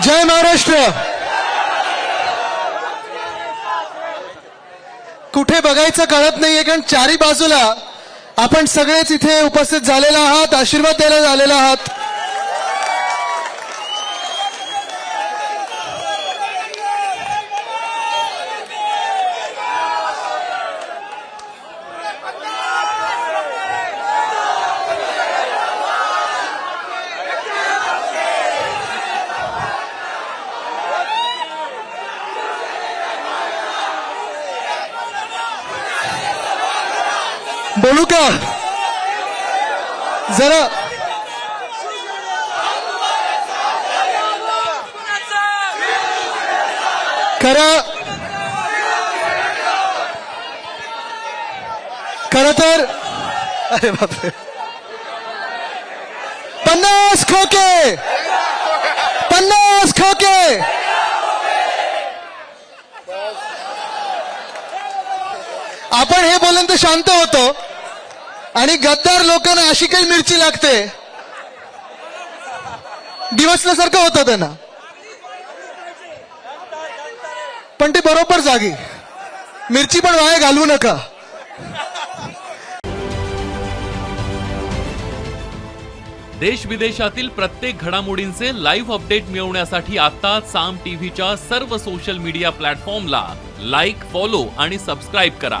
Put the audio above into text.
जय महाराष्ट्र. कुठे बघायचं कळत नाहीये कारण चारी बाजूला आपण सगळेच इथे उपस्थित झालेला आहात आशीर्वाद द्यायला झालेला आहात. बोलू का जरा खरं खर तर अरे बापरे. पन्नास खोके. पन्नास खोके. आपण हे बोलून तर शांत होतो. आणि गद्दार लोकांना अशी काही मिरची लागते? दिवसल्यासारखं होतं त्यांना. पण ते बरोबर जागी. मिरची पण वाया घालवू नका. देश विदेशातील प्रत्येक घडामोडींचे लाईव्ह अपडेट मिळवण्यासाठी आता साम टीव्हीच्या सर्व सोशल मीडिया प्लॅटफॉर्मला लाईक फॉलो आणि सबस्क्राईब करा.